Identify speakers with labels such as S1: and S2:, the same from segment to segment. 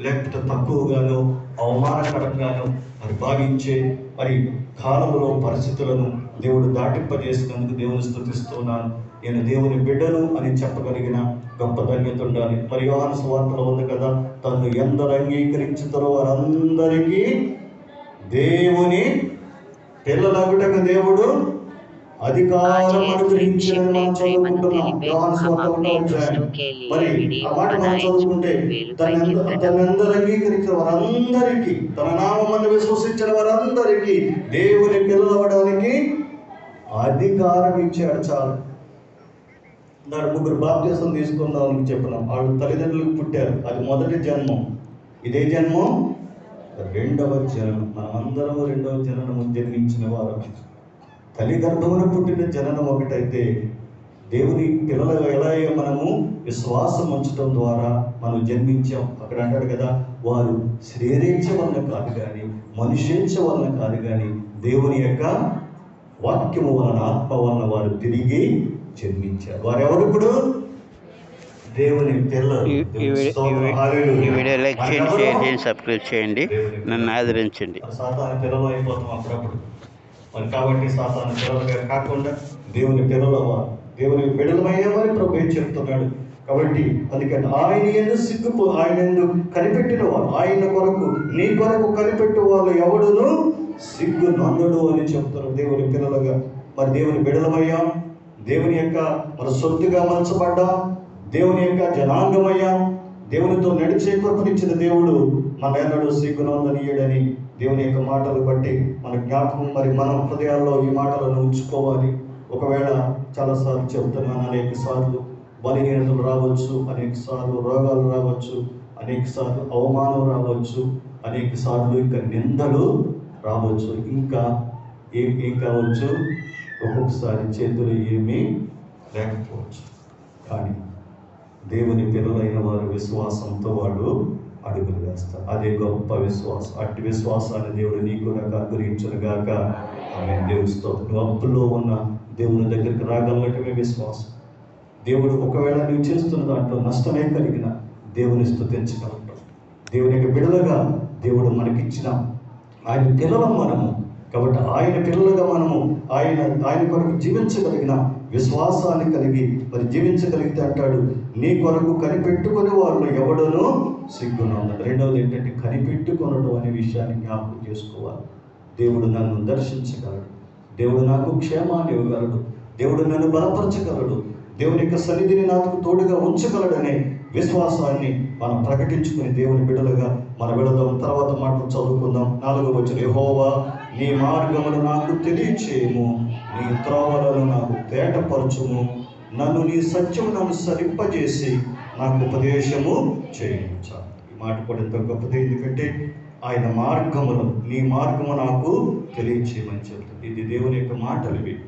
S1: లేకపోతే తక్కువగానో అవమానకరంగానో మరి భావించే మరి కాలంలో పరిస్థితులను దేవుడు దాటింపజేసినందుకు దేవుని స్థుతిస్తున్నాను. నేను దేవుని బిడ్డను అని చెప్పగలిగిన గొప్ప ధన్యత ఉండాలి. మరి యోహాను సువార్తలో ఉంది కదా తను ఎందరు అంగీకరించుతారో వారందరికీ దేవుని పిల్లలగుటకు దేవుడు అధికారం అనుగ్రహించిన అంగీకరించిన వారందరికీ తన నామమును విశ్వసించిన వారందరికీ దేవుని పిల్లలవడానికి అధికారం ఇచ్చాడు చాలు. దాని ముగ్గురు బాప్తీసం తీసుకుందామని చెప్పినాం. వాళ్ళు తల్లిదండ్రులకు పుట్టారు. అది మొదటి జన్మం. ఇదే జన్మం? రెండవ జననం మనమందరం రెండవ జననము జన్మించిన వారు తల్లి గర్భమున పుట్టిన జననం ఒకటైతే దేవుని పిల్లలు ఎలా మనము? విశ్వాసం ఉంచడం ద్వారా మనం జన్మించాం. అక్కడ అంటాడు కదా వారు శరీరేచ్ఛ వలన కాదు కానీ మనుషేచ్ఛ వలన కాదు కానీ దేవుని యొక్క వాక్యము వలన ఆత్మ వలన వారు తిరిగి జన్మించారు. వారు ఎవరు ఇప్పుడు? దేవుని పిల్లలు.
S2: లైక్ చేయండి? షేర్ చేయండి సబ్స్క్రైబ్ చేయండి నన్ను ఆదరించండి.
S1: పిల్లలు అయిపోతాం అప్పుడప్పుడు. మరి కాబట్టి సాతాను పిల్లలుగా కాకుండా దేవుని పిల్లలవా దేవుని బిడలమయ్యామని ప్రభు ఏం చెప్తున్నాడు? కాబట్టి అందుకని ఆయన ఎందు సిగ్గుపో ఆయన ఎందు కనిపెట్టిన వారు ఆయన కొరకు నీ కొరకు కనిపెట్టు వాళ్ళు ఎవడును? సిగ్గు నందుడు అని చెప్తారు దేవుని పిల్లలుగా. మరి దేవుని బిడలమయ్యాం దేవుని యొక్క మన సొత్తుగా మలచబడ్డాం దేవుని యొక్క జనాంగమయ్యాం దేవునితో నడిచే కృపనిచ్చిన దేవుడు మన ఎన్నడూ సిగ్గునందనీయుడని దేవుని యొక్క మాటలు బట్టి మన జ్ఞాపకం మరి మన హృదయాల్లో ఈ మాటలను ఉంచుకోవాలి. ఒకవేళ చాలాసార్లు చెబుతున్నాను అనేక సార్లు బలహీనతలు రావచ్చు అనేక సార్లు రోగాలు రావచ్చు అనేక సార్లు అవమానం రావచ్చు అనేక సార్లు ఇంకా నిందలు రావచ్చు. ఇంకా ఏం ఏం కావచ్చు? ఒక్కొక్కసారి చేతులు ఏమీ లేకపోవచ్చు. కానీ దేవుని పిల్లలైన వారు విశ్వాసంతో వాళ్ళు అడుగులు వేస్తారు. అదే గొప్ప విశ్వాసం. అట్టి విశ్వాసాన్ని దేవుడు నీకు నాకు అనుగ్రహించను గాక. ఆమె దేవుడితో నువ్వు అప్పుల్లో ఉన్న దేవుని దగ్గరికి రాగలటమే విశ్వాసం. దేవుడు ఒకవేళ నువ్వు చేస్తున్న దాంట్లో నష్టమే కలిగిన దేవుని స్థుతించగలటం దేవుని యొక్క బిడలుగా దేవుడు మనకిచ్చిన ఆయన పిల్లలం మనము. కాబట్టి ఆయన పిల్లలుగా మనము ఆయన ఆయన కొరకు జీవించగలిగిన విశ్వాసాన్ని కలిగి మరి జీవించగలిగితే అంటాడు నీ కొరకు కనిపెట్టుకుని వాళ్ళు ఎవడనో సిగ్గునందడు. రెండవది ఏంటంటే కనిపెట్టుకొనడం అనే విషయాన్ని జ్ఞాపకం చేసుకోవాలి. దేవుడు నన్ను దర్శించగలడు. దేవుడు నాకు క్షేమాన్ని ఇవ్వగలడు. దేవుడు నన్ను బలపరచగలడు. దేవుని యొక్క సన్నిధిని నాకు తోడుగా ఉంచగలడనే విశ్వాసాన్ని మనం ప్రకటించుకుని దేవుని బిడలుగా మన విడదాం తర్వాత మాటలు చదువుకుందాం. నాలుగో వచ్చిన యహోవా నీ మార్గములు నాకు తెలియచేయము. నీ త్రోవలను నాకు తేటపరచుము. నన్ను నీ సత్యము నన్ను సరింపజేసి నాకు ఉపదేశము చేయించాలి ఈ మాట కూడా ఎంతో గొప్పది. ఎందుకంటే ఆయన మార్గములు నీ మార్గము నాకు తెలియచేయమని చెప్తుంది. ఇది దేవుని యొక్క మాటలు ఇవి.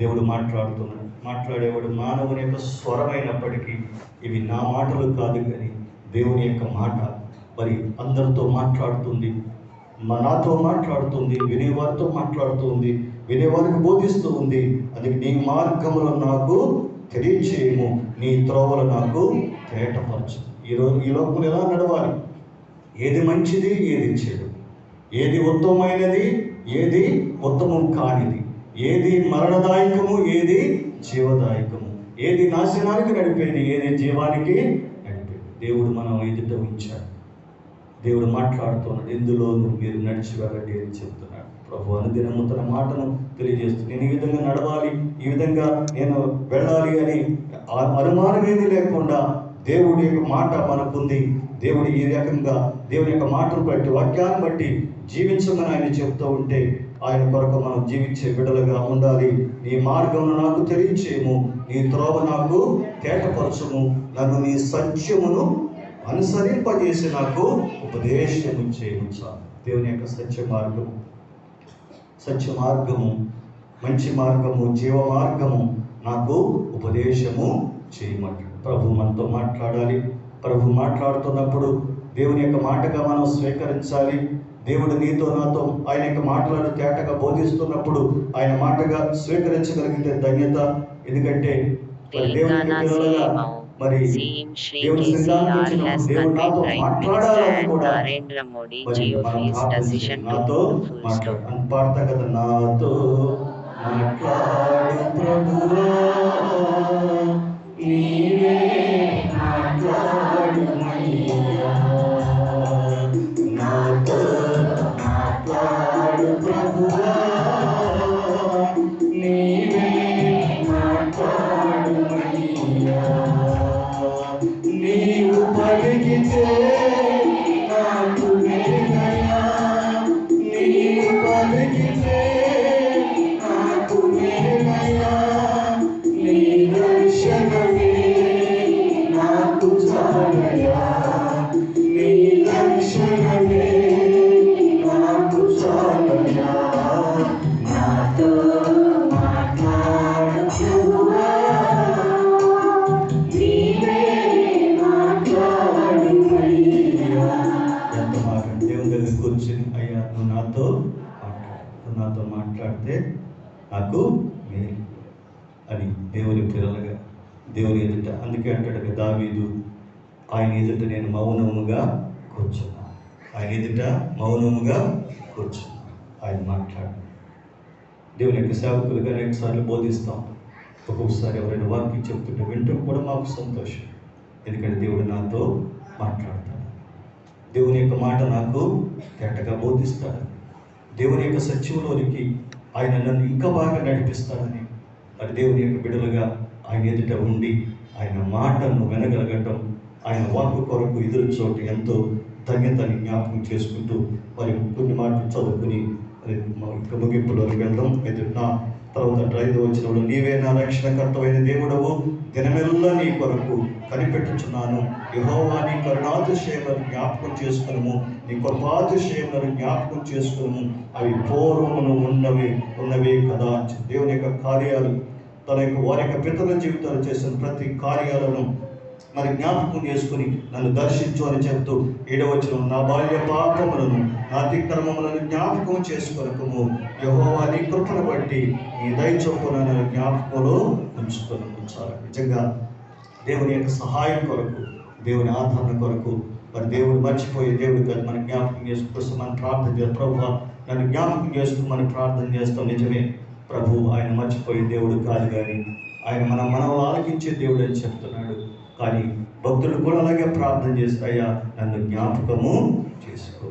S1: దేవుడు మాట్లాడుతున్నాడు మాట్లాడేవాడు మానవుని యొక్క స్వరమైనప్పటికీ ఇవి నా మాటలు కాదు కానీ దేవుని యొక్క మాట. మరి అందరితో మాట్లాడుతుంది మనతో నాతో మాట్లాడుతుంది వినేవారితో మాట్లాడుతుంది వినేవారికి బోధిస్తూ ఉంది. అది నీ మార్గములు నాకు తెలియచేయము. నీ త్రోవలు నాకు తేటపరచు. ఈరోజు ఈ లోకంలో ఎలా నడవాలి? ఏది మంచిది ఏది చెడు. ఏది ఉత్తమమైనది ఏది ఉత్తమం కానిది. ఏది మరణదాయకము ఏది జీవదాయకము. ఏది నాశనానికి నడిపేది ఏది జీవానికి నడిపేది. దేవుడు మనం ఎదుట ఉంచాడు. దేవుడు మాట్లాడుతున్నాడు ఎందులోనూ మీరు నడిచి వెళ్ళండి అని చెప్తున్నాడు. ప్రభు అనుదినము తన మాటను తెలియజేస్తూ నేను ఈ విధంగా నడవాలి ఈ విధంగా నేను వెళ్ళాలి అని ఆ- లేకుండా దేవుడి యొక్క మాట మనకుంది. దేవుడు ఈ రకంగా దేవుని యొక్క మాటను బట్టి వాక్యాన్ని బట్టి జీవించమని ఆయన చెప్తూ ఉంటే ఆయన కొరకు మనం జీవించే బిడ్డలుగా ఉండాలి. నీ మార్గమును నాకు తెలియచేయము నీ త్రోవ నాకు కేటపరచము నన్ను నీ సత్యమును అనుసరింపజేసి నాకు ఉపదేశము చేయవచ్చు దేవుని యొక్క సత్య మార్గము. సత్య మార్గము మంచి మార్గము జీవ మార్గము నాకు ఉపదేశము చేయమంటాడు ప్రభు మనతో మాట్లాడాలి. ప్రభు మాట్లాడుతున్నప్పుడు దేవుని యొక్క మాటగా మనం స్వీకరించాలి. దేవుడు నీతో నాతో ఆయన యొక్క మాటలను తేటగా బోధిస్తున్నప్పుడు ఆయన మాటగా స్వీకరించగలిగితే ధన్యత. ఎందుకంటే దేవుని మరి వచ్చినప్పుడు దేవుడు నాతో
S3: convened Prime Minister
S1: మాట్లాడాలని నాకు మేలు అని దేవుని పిల్లలుగా దేవుని ఎదుట. అందుకే అంటాడు కదా దావీదు ఆయన ఎదుట నేను మౌనముగా కూర్చున్నాను ఆయన ఎదుట మౌనముగా కూర్చున్నాను ఆయన మాట్లాడు. దేవుని యొక్క సేవకులుగా అనేక సార్లు బోధిస్తాం. ఒక్కొక్కసారి ఎవరైనా వాక్యం చెప్తుంటే వింటూ కూడా మాకు సంతోషం. ఎందుకంటే దేవుడు నాతో మాట్లాడతాడు. దేవుని యొక్క మాట నాకు తేటగా బోధిస్తాడు. దేవుని యొక్క సత్యంలోనికి ఆయన నన్ను ఇంకా బాగా నడిపిస్తాడని మరి దేవుని యొక్క బిడలుగా ఆయన ఎదుట ఉండి ఆయన మాటను వినగలగటం ఆయన వాక్కు కొరకు ఎదురు చోటు ఎంతో ధన్యతని జ్ఞాపకం చేసుకుంటూ మరి కొన్ని మాటలు చదువుకుని మరి మా ముగింపులోకి వెళ్దాం. ఎదురు నా తర్వాత ఐదు వచ్చినప్పుడు నీవే నా రక్షణకర్తమైన దేవుడవు దినమెల్లా నీ కొరకు కనిపెట్టుచున్నాను. యహోవా నీ కరుణాతిశయములను జ్ఞాపకం చేసుకునము. నీ కృపాతిశయములను జ్ఞాపకం చేసుకునము. అవి పూర్వమును ఉన్నవి ఉన్నవే కదా దేవుని యొక్క కార్యాలు తన యొక్క వారి యొక్క పితల జీవితాలు చేసిన ప్రతి కార్యాలను మరి జ్ఞాపకం చేసుకుని నన్ను దర్శించు అని చెప్తూ ఏడవచనం నా బాల్య పాపములను నా అతిక్రమములను జ్ఞాపకం చేసుకొనకము యహోవా నీ కృపను బట్టి ఈ దయచొప్పున జ్ఞాపకంలో ఉంచుకొని ఉంచాలి నిజంగా దేవుని యొక్క సహాయం కొరకు దేవుని ఆదరణ కొరకు మరి దేవుడు మర్చిపోయి దేవుడు కాదు. మనం జ్ఞాపకం చేసుకొస్తే మనం ప్రార్థన చేస్తాం. ప్రభు నన్ను జ్ఞాపకం చేసుకుని మనం ప్రార్థన చేస్తాం. నిజమే ప్రభు ఆయన మర్చిపోయే దేవుడు కాదు కానీ ఆయన మన మనం ఆలకించే దేవుడు అని చెప్తున్నాడు. కానీ భక్తులు కూడా అలాగే ప్రార్థన చేస్తాయా నన్ను జ్ఞాపకము చేసుకో.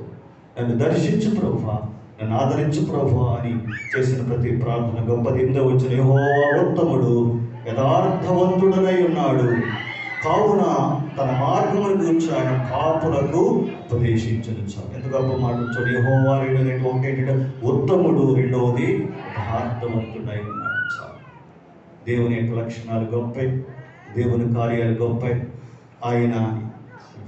S1: నన్ను దర్శించు ప్రభు నన్ను ఆదరించు ప్రభు అని చేసిన ప్రతి ప్రార్థన గొప్పది. ఎనిమిదో వచ్చిన యెహోవా ఉత్తముడు. యథార్థవంతుడనై ఉన్నాడు. కావున తన మార్గమును గురించి ఆయన కాపులకు ఉపదేశించను సార్. ఎంత గొప్ప మాట చూడు యెహోవా ఒకటి ఉత్తముడు రెండవది యథార్థవంతుడై ఉన్నాడు చాలు దేవుని యొక్క లక్షణాలు గొప్పై దేవుని కార్యాలు గొప్పై ఆయన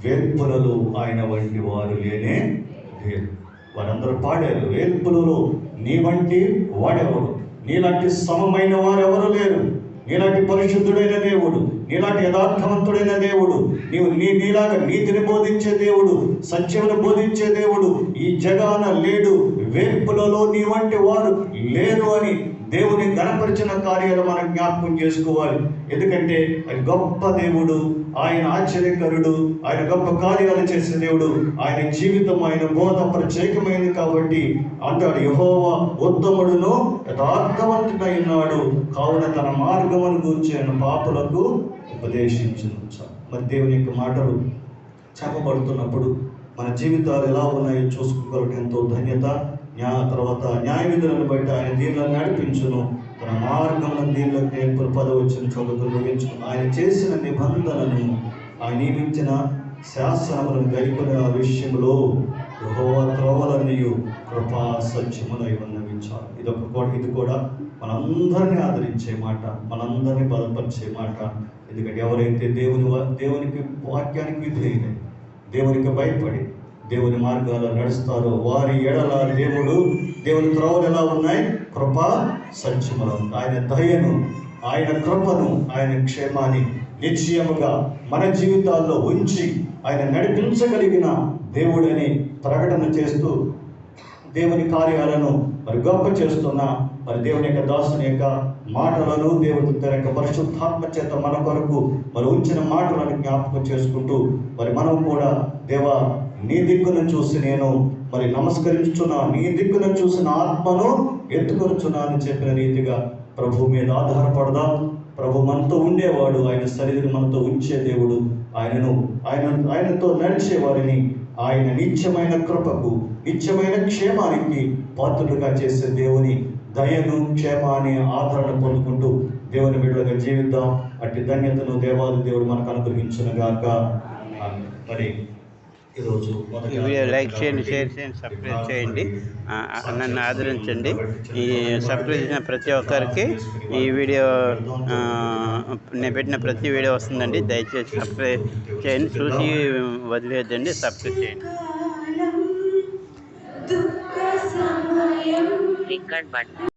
S1: వేల్పులలో ఆయన వంటి వారు లేనే లేరు. వారందరూ పాడారు. వేల్పులలో నీ వంటి వాడెవరు? నీలాంటి సమమైన వారెవరు లేరు. నీలాంటి పరిశుద్ధుడైన దేవుడు నీలాంటి యథార్థవంతుడైన దేవుడు నీవు నీ నీలాగా నీతిని బోధించే దేవుడు సత్యమును బోధించే దేవుడు ఈ జగాన లేడు వేర్పులలో నీ వంటి వారు లేరు అని దేవుని గణపరిచిన కార్యాలు మనం జ్ఞాపకం చేసుకోవాలి. ఎందుకంటే గొప్ప దేవుడు ఆయన ఆశ్చర్యకరుడు ఆయన గొప్ప కార్యాలు చేసే దేవుడు ఆయన జీవితం ఆయన బోధ ప్రత్యేకమైనది కాబట్టి అంటాడు యహోవా ఉత్తముడును యథార్థవంతుడై ఉన్నాడు. కావున తన మార్గమును గురించి ఆయన పాపులకు ఉపదేశించను. మరి దేవుని యొక్క మాటలు చెప్పబడుతున్నప్పుడు మన జీవితాలు ఎలా ఉన్నాయో చూసుకోగలటం ఎంతో ధన్యత న్యాయ తర్వాత న్యాయ విధులను బట్టి ఆయన దీనిలో నడిపించును. తన మార్గంలో దీనిలో నేర్పుల పదవచ్చిన చదువుకు ముగించుకుని ఆయన చేసిన నిబంధనలను ఆయన నియమించిన శాస్త్రములను గడిపిన ఆ విషయంలో యెహోవా కృపా సత్యములై ఉన్నవించాలి ఇది ఒక కూడా ఇది కూడా మనందరినీ ఆదరించే మాట మనందరినీ బలపరిచే మాట. ఎందుకంటే ఎవరైతే దేవుని దేవునికి వాక్యానికి విధేయులై దేవునికి భయపడి దేవుని మార్గాల్లో నడుస్తారో వారి ఎడల దేవుడు దేవుని త్రోవలు ఎలా ఉన్నాయి? కృప సత్యములు ఆయన దయను ఆయన కృపను ఆయన క్షేమాన్ని నిశ్చయముగా మన జీవితాల్లో ఉంచి ఆయన నడిపించగలిగిన దేవుడని ప్రకటన చేస్తూ దేవుని కార్యాలను మరి గొప్ప చేస్తున్న మరి దేవుని యొక్క దాసుని యొక్క మాటలను దేవుడు తన యొక్క పరిశుద్ధాత్మ చేత మన కొరకు మరి ఉంచిన మాటలను జ్ఞాపకం చేసుకుంటూ మరి మనం కూడా దేవ నీ దిక్కును చూసి నేను మరి నమస్కరించుచున్నా. నీ దిక్కును చూసిన ఆత్మను ఎత్తుకొనుచున్నా అని చెప్పిన రీతిగా ప్రభు మీద ఆధారపడదాం. ప్రభు మనతో ఉండేవాడు. ఆయన సరిదిని మనతో ఉంచే దేవుడు ఆయనను. ఆయన ఆయనతో నడిచే వారిని ఆయన నిత్యమైన కృపకు నిత్యమైన క్షేమానికి పాత్రులుగా చేసే దేవుని దయను క్షేమాన్ని ఆదరణ పొందుకుంటూ దేవుని బిడ్డలుగా జీవిద్దాం. అట్టి ధన్యతను దేవాది దేవుడు మనకు అనుగ్రహించిన గాక. ఆమేన్. మరి ఈరోజు
S2: వీడియో లైక్ చేయండి. షేర్ చేయండి సబ్స్క్రైబ్ చేయండి నన్ను ఆదరించండి. ఈ సబ్స్క్రైబ్ చేసిన ప్రతి ఒక్కరికి ఈ వీడియో నేను పెట్టిన ప్రతి వీడియో వస్తుందండి. దయచేసి సబ్స్క్రైబ్ చేయండి. చూసి వదిలేద్దండి. సబ్స్క్రైబ్ చేయండి.
S3: దుఃఖ సమయం.
S4: Record button